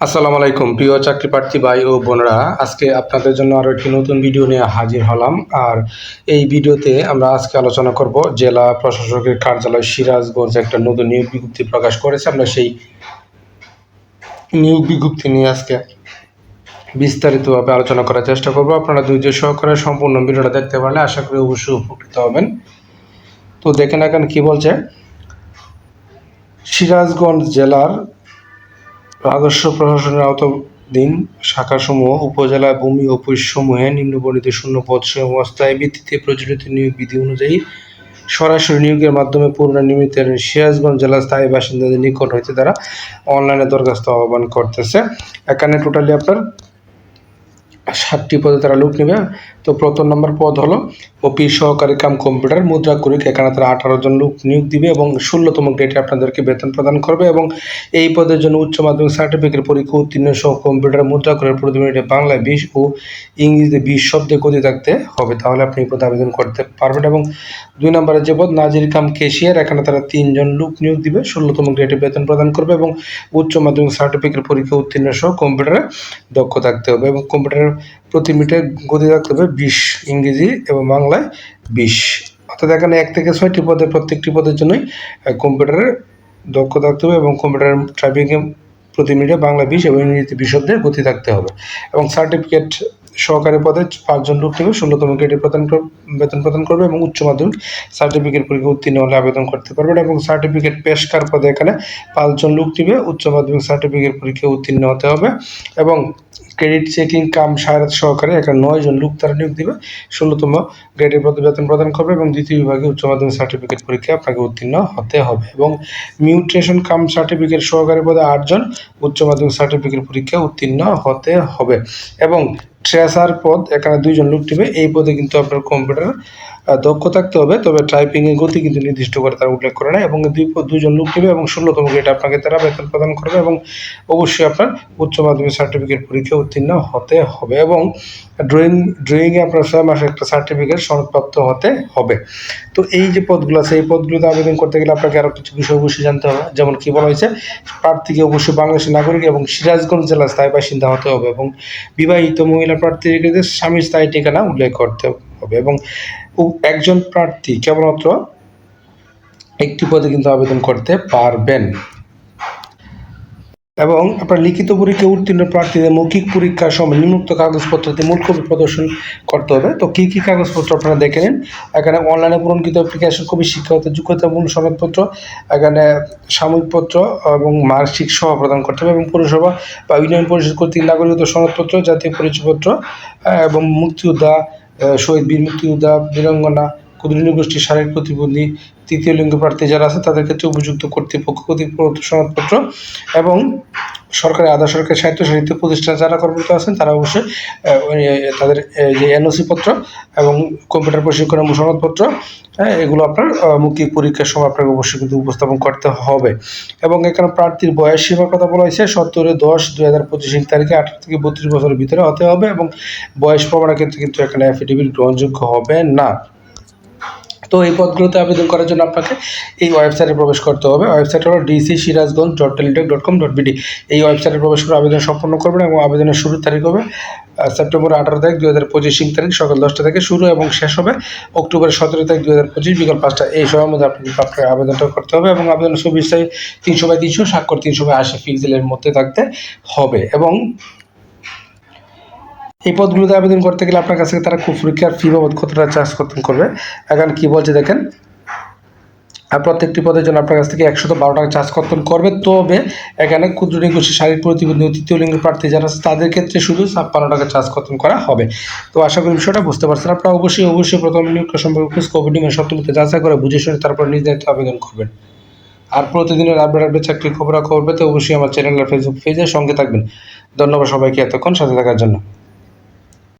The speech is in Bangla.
আসসালামু আলাইকুম, প্রিয় চাকরি প্রার্থী ভাই ও বোনরা। আজকে আপনাদের জন্য আরও একটি নতুন ভিডিও নিয়ে হাজির হলাম। আর এই ভিডিওতে আমরা আজকে আলোচনা করব জেলা প্রশাসকের কার্যালয় সিরাজগঞ্জ একটা নতুন নিয়োগ বিজ্ঞপ্তি প্রকাশ করেছে। আমরা সেই নিয়োগ বিজ্ঞপ্তি নিয়ে আজকে বিস্তারিতভাবে আলোচনা করার চেষ্টা করব। আপনারা ধৈর্য সহকারে সম্পূর্ণ ভিডিওটা দেখতে পারলে আশা করি অবশ্যই উপকৃত হবেন। তো দেখেন এখন কি বলছে। সিরাজগঞ্জ জেলার রাজস্ব প্রশাসনের আওতাধীন শাখাসমূহ উপজেলা, ভূমি অফিসসমূহে নিম্নবর্ণিত শূন্য পদ অবস্থায় ভিত্তিতে প্রচলিত নিয়োগ বিধি অনুযায়ী সরাসরি নিয়োগের মাধ্যমে পুনর্নির্মিত সিরাজগঞ্জ জেলার স্থায়ী বাসিন্দাদের নিকট হইতে তারা অনলাইনে দরখাস্ত আহ্বান করতেছে। এখানে টোটালি আপনার ষাটটি পদে তারা লোক নেবে। তো প্রথম নম্বর পদ হলো অফিস সহকারী কাম কম্পিউটার। মুদ্রা করিক, এখানে তারা আঠারো জন লোক নিয়োগ দিবে এবং ষোলোতম ডেটে আপনাদেরকে বেতন প্রদান করবে এবং এই পদের জন্য উচ্চ মাধ্যমিক সার্টিফিকেট পরীক্ষা উত্তীর্ণ সহ কম্পিউটার মুদ্রা করে প্রতি মিনিটে বাংলায় বিশ ও ইংরেজিতে বিশ শব্দে গতি থাকতে হবে। তাহলে আপনি এই পদে আবেদন করতে পারবেন এবং দুই নম্বরের যে পদ, নাজির কাম কেশিয়ার এখানে তারা তিনজন লোক নিয়োগ দিবে ষোলোতম গ্রেডে বেতন প্রদান করবে এবং উচ্চ মাধ্যমিক সার্টিফিকেট পরীক্ষা উত্তীর্ণ সহ কম্পিউটারে দক্ষ থাকতে হবে এবং কম্পিউটারের প্রতি মিনিটে গতি থাকতে হবে বিশ ইংরেজি এবং বাংলায় বিশ। অর্থাৎ এখানে এক থেকে ছয়টি পদে, প্রত্যেকটি পদের জন্যই কম্পিউটারের দক্ষ থাকতে হবে এবং কম্পিউটারের টাইপিংয়ে প্রতি মিনিটে বাংলা বিশ এবং ইংরেজিতে বিশ গতি থাকতে হবে। এবং সার্টিফিকেট সহকারী পদে পাঁচজন লোক নেবে ষোলোতম গ্রেডে প্রদান বেতন প্রদান করবে এবং উচ্চ মাধ্যমিক সার্টিফিকেট পরীক্ষা উত্তীর্ণ হলে আবেদন করতে পারবেন এবং সার্টিফিকেট পেশকার পদে এখানে পাঁচজন লোক নিবে, উচ্চ মাধ্যমিক সার্টিফিকেট পরীক্ষা উত্তীর্ণ হতে হবে এবং ক্রেডিট চেকিং কাম সারাত সহকারে এখানে নয় জন লোক তারা নিয়োগ দিবে, ষোলোতম গ্রেডের পদে বেতন প্রদান করবে এবং দ্বিতীয় বিভাগে উচ্চ মাধ্যমিক সার্টিফিকেট পরীক্ষায় আপনাকে উত্তীর্ণ হতে হবে এবং মিউট্রেশন কাম সার্টিফিকেট সহকারী পদে আটজন, উচ্চ মাধ্যমিক সার্টিফিকেট পরীক্ষায় উত্তীর্ণ হতে হবে এবং ট্রেসার পদ এখানে দুইজন লোক টিপে এই পদে কিন্তু আপনার কম্পিউটার দক্ষ থাকতে হবে, তবে টাইপিংয়ের গতি কিন্তু নির্দিষ্ট করে তারা উল্লেখ করে না এবং দুই দুইজন লোক নেবে এবং ষোলোতম গ্রেড আপনাকে তারা বেতন প্রদান করবে এবং অবশ্যই আপনার উচ্চ মাধ্যমিক সার্টিফিকেট পরীক্ষা উত্তীর্ণ হতে হবে এবং ড্রয়িং ড্রয়িংয়ে আপনার ছয় মাসে একটা সার্টিফিকেট সনদপ্রাপ্ত হতে হবে। তো এই যে পদগুলো আছে, এই পদগুলোতে আবেদন করতে গেলে আপনাকে আরও কিছু বিষয় অবশ্যই জানতে হবে। যেমন কি বলা হয়েছে, প্রার্থীকে অবশ্যই বাংলাদেশের নাগরিক এবং সিরাজগঞ্জ জেলার স্থায়ী বাসিন্দা হতে হবে এবং বিবাহিত মহিলা প্রার্থীদের স্বামীর স্থায়ী ঠিকানা উল্লেখ করতে হবে এবং উ- একজন প্রার্থী কেবলমাত্র একটি পদে কিন্তু আবেদন করতে পারবেন। এবং আপনার লিখিত পরীক্ষা উত্তীর্ণ প্রার্থীদের মৌখিক পরীক্ষার সময় নিম্নোক্ত কাগজপত্রতে মূল কপি প্রদর্শন করতে হবে। তো কী কী কাগজপত্র আপনারা দেখে নিন? এখানে অনলাইনে পূরণকৃত অ্যাপ্লিকেশন কপি, শিক্ষাগত যোগ্যতামূলক সনদপত্র, এখানে সাময়িকপত্র এবং মার্কশিট সহ প্রদান করতে হবে এবং পৌরসভা বা ইউনিয়ন পরিষদ কর্তৃক নাগরিকত্ব সনদপত্র, জাতীয় পরিচয়পত্র এবং মুক্তিযোদ্ধা শহীদ বীর মুক্তিযোদ্ধা, বীরাঙ্গনা ক্ষুদ্র গোষ্ঠীর শারীরিক প্রতিবন্ধী তৃতীয় লিঙ্গ প্রার্থী যারা আছে, তাদের ক্ষেত্রে উপযুক্ত কর্তৃপক্ষ প্রদত্ত সনদপত্র এবং সরকারি আধা সরকারি সাহিত্য প্রতিষ্ঠান যারা কর্মরত আছেন, তারা অবশ্যই তাদের যে এনওসি পত্র এবং কম্পিউটার প্রশিক্ষণ এবং সনদপত্র হ্যাঁ এগুলো আপনার মৌখিক পরীক্ষার সময় আপনাকে অবশ্যই কিন্তু উপস্থাপন করতে হবে। এবং এখানে প্রার্থীর বয়স সীমার কথা বলা হয়েছে সত্তরে দশ, দুই হাজার পঁচিশ তারিখে আঠারো থেকে বত্রিশ বছরের ভিতরে হতে হবে এবং বয়স প্রমাণের ক্ষেত্রে কিন্তু এখানে অ্যাফিডেভিট গ্রহণযোগ্য হবে না। তো এই পদগুলোতে আবেদন করার জন্য আপনাকে এই ওয়েবসাইটে প্রবেশ করতে হবে। ওয়েবসাইট হলো DC Sirajganj dot Teletalk dot com dot BD এই ওয়েবসাইটে প্রবেশ করে আবেদন সম্পন্ন করবেন এবং আবেদনের শুরুর তারিখ হবে সেপ্টেম্বর আঠারো তারিখ দু হাজার পঁচিশ তারিখ সকাল দশটা থেকে শুরু এবং শেষ হবে অক্টোবর সতেরো তারিখ দুই হাজার পঁচিশ বিকাল পাঁচটা। এই সময়ের মধ্যে আপনি আপনার আবেদনটা করতে হবে এবং আবেদনের ছবি তিনশো বাই তিনশো, স্বাক্ষর তিনশো বাই আশি পিক্সেলের মধ্যে থাকতে হবে এবং এই পদগুলোতে আবেদন করতে গেলে আপনার কাছ তারা পরীক্ষার ফি বাবদ কতটা চার্জ করতে করবে? এখন কি বলছে দেখেন? আর প্রত্যেকটি পদের জন্য আপনার কাছ থেকে একশত বারো টাকা চার্জ কর্তন করবে? তবে এখানে ক্ষুদ্র নিগোষ্ঠী শারীরিক প্রতিবন্ধী ও তৃতীয় লিঙ্গের প্রার্থী যারা আছে, তাদের ক্ষেত্রে শুধু ছাপ্পান্ন টাকা চার্জ কর্তন করা হবে। তো আশা করি বিষয়টা বুঝতে পারছেন। আপনারা অবশ্যই অবশ্যই প্রথম নিয়োগ সম্পর্কে খোঁজ খবর নিবেন যাচাই করে বুঝে শুনে তারপর দায়িত্বে আবেদন করবেন। আর প্রতিদিনের আপডেট আপডেট চাকরি খবর খবর পেতে অবশ্যই আমার চ্যানেল আর ফেসবুক পেজের সঙ্গে থাকবেন। ধন্যবাদ সবাইকে এতক্ষণ সাথে থাকার জন্য।